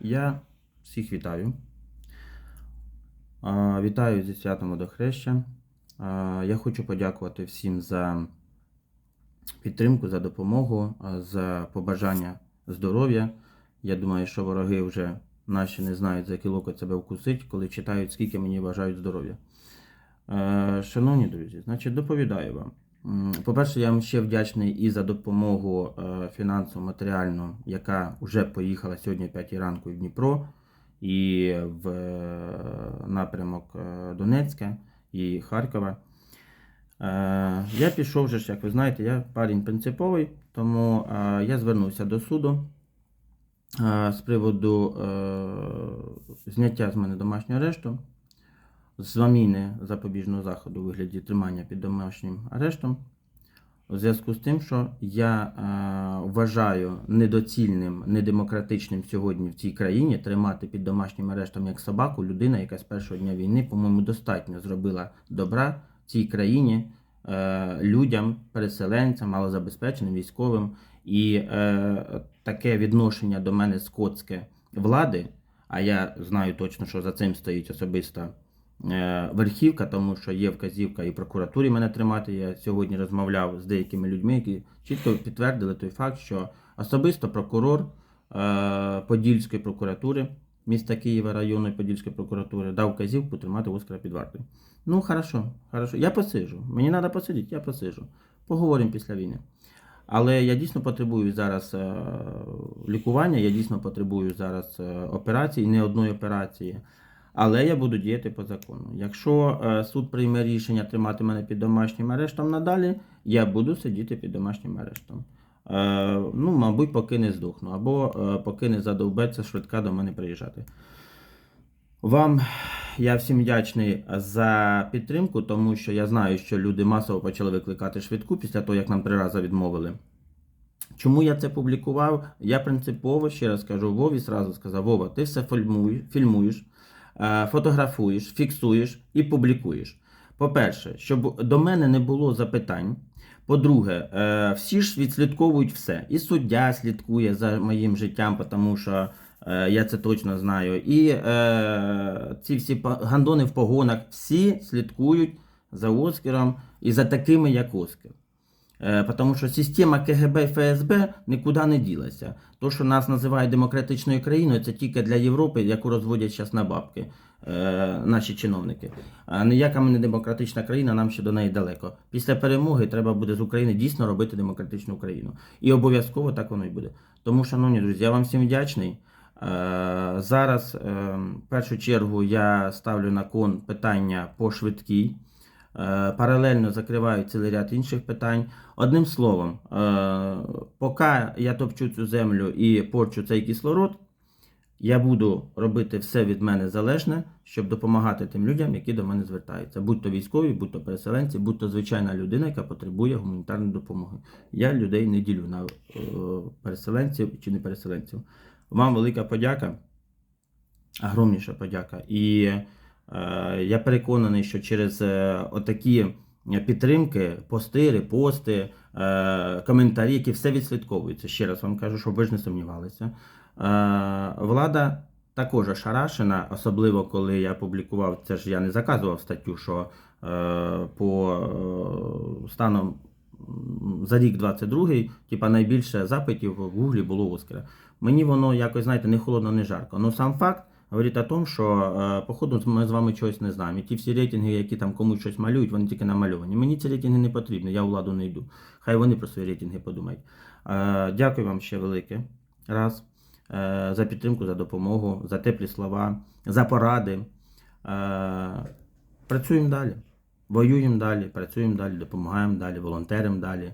Я всіх вітаю. Вітаю зі святом водохреща. Я хочу подякувати всім за підтримку, за допомогу, за побажання здоров'я. Я думаю, що вороги вже наші не знають, за який локоть себе вкусить, коли читають, скільки мені бажають здоров'я. Е, Шановні друзі, значить, доповідаю вам. По-перше, я вам ще вдячний і за допомогу е, фінансово, матеріальну, яка вже поїхала сьогодні о 5 ранку в Дніпро і в е, напрямок е, Донецька і Харкова. Я пішов вже як ви знаєте, я парень принциповий, тому я звернувся до суду з приводу зняття з мене домашнього арешту заміни запобіжного заходу у вигляді тримання під домашнім арештом. У зв'язку з тим, що я е, вважаю недоцільним, недемократичним сьогодні в цій країні тримати під домашнім арештом як собаку людина, яка з першого дня війни, по-моєму, достатньо зробила добра цій країні, е, людям, переселенцям, малозабезпеченим, військовим. І е, таке відношення до мене скотське влади, а я знаю точно, що за цим стоїть особисто е, верхівка, тому що є вказівка і прокуратурі мене тримати. Я сьогодні розмовляв з деякими людьми, які чітко підтвердили той факт, що особисто прокурор е, Подільської прокуратури міста Києва, районної Подільської прокуратури, дав вказівку тримати Оскара під вартою. Ну, хорошо, хорошо. Я посиджу. Мені треба посидіти, я посиджу. Поговоримо після війни. Але я дійсно потребую зараз е, лікування, я дійсно потребую зараз е, операції, не одної операції. Але я буду діяти по закону. Якщо е, суд прийме рішення тримати мене під домашнім арештом надалі, я буду сидіти під домашнім арештом. Е, ну, мабуть, поки не здохну, або е, поки не задовбеться швидка до мене приїжджати. Вам я всім вдячний за підтримку, тому що я знаю, що люди масово почали викликати швидку після того, як нам три рази відмовили. Чому я це публікував? Я принципово ще раз кажу, Вові зразу сказав: Вова, ти все фільмуєш, фотографуєш, фіксуєш і публікуєш. По-перше, щоб до мене не було запитань. По-друге, е, всі ж відслідковують все. І суддя слідкує за моїм життям, тому що е, я це точно знаю. І е, ці всі гандони в погонах всі слідкують за Оскаром і за такими, як Оскар. Е, Потому що система КГБ і ФСБ нікуди не ділася. То, що нас називають демократичною країною, це тільки для Європи, яку розводять зараз на бабки е, наші чиновники. А ніяка ми не демократична країна, нам ще до неї далеко. Після перемоги треба буде з України дійсно робити демократичну Україну. І обов'язково так воно і буде. Тому, шановні друзі, я вам всім вдячний. Е, Зараз, в першу чергу, я ставлю на кон питання по швидкій. Е, Паралельно закриваю цілий ряд інших питань. Одним словом, е, поки я топчу цю землю і порчу цей кислород, я буду робити все від мене залежне, щоб допомагати тим людям, які до мене звертаються. Будь то військові, будь то переселенці, будь то звичайна людина, яка потребує гуманітарної допомоги. Я людей не ділю на е, переселенців чи не переселенців. Вам велика подяка, огромніша подяка. І я переконаний, що через е, отакі підтримки, пости, репости, е, коментарі, які все відслідковуються. Ще раз вам кажу, щоб ви ж не сумнівалися. Е, влада також ошарашена, особливо коли я публікував, це ж я не заказував статтю, що е, по е, станом за рік 22-й, типа найбільше запитів в Гуглі було Оскара. Мені воно якось, знаєте, не холодно, не жарко. Ну сам факт говорить о том, що е, походу ми з вами чогось не знаємо. І ті всі рейтинги, які там комусь щось малюють, вони тільки намальовані. Мені ці рейтинги не потрібні, я у владу не йду. Хай вони про свої рейтинги подумають. Е, дякую вам ще велике раз е, за підтримку, за допомогу, за теплі слова, за поради. Працюємо далі. Воюємо далі, працюємо далі, допомагаємо далі, волонтеримо далі,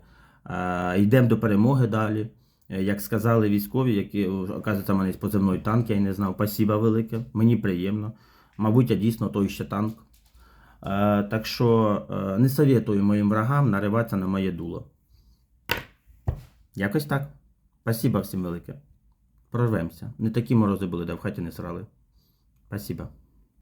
йдемо до перемоги далі. Е, Як сказали військові, які оказується, в мене є позивний танк, я не знав. Спасіба велике, мені приємно. Мабуть, я дійсно той ще танк. Е, так що е, не советую моїм врагам нариватися на моє дуло. Якось так. Спасіба всім велике. Прорвемося. Не такі морози були, де в хаті не срали. Спасіба.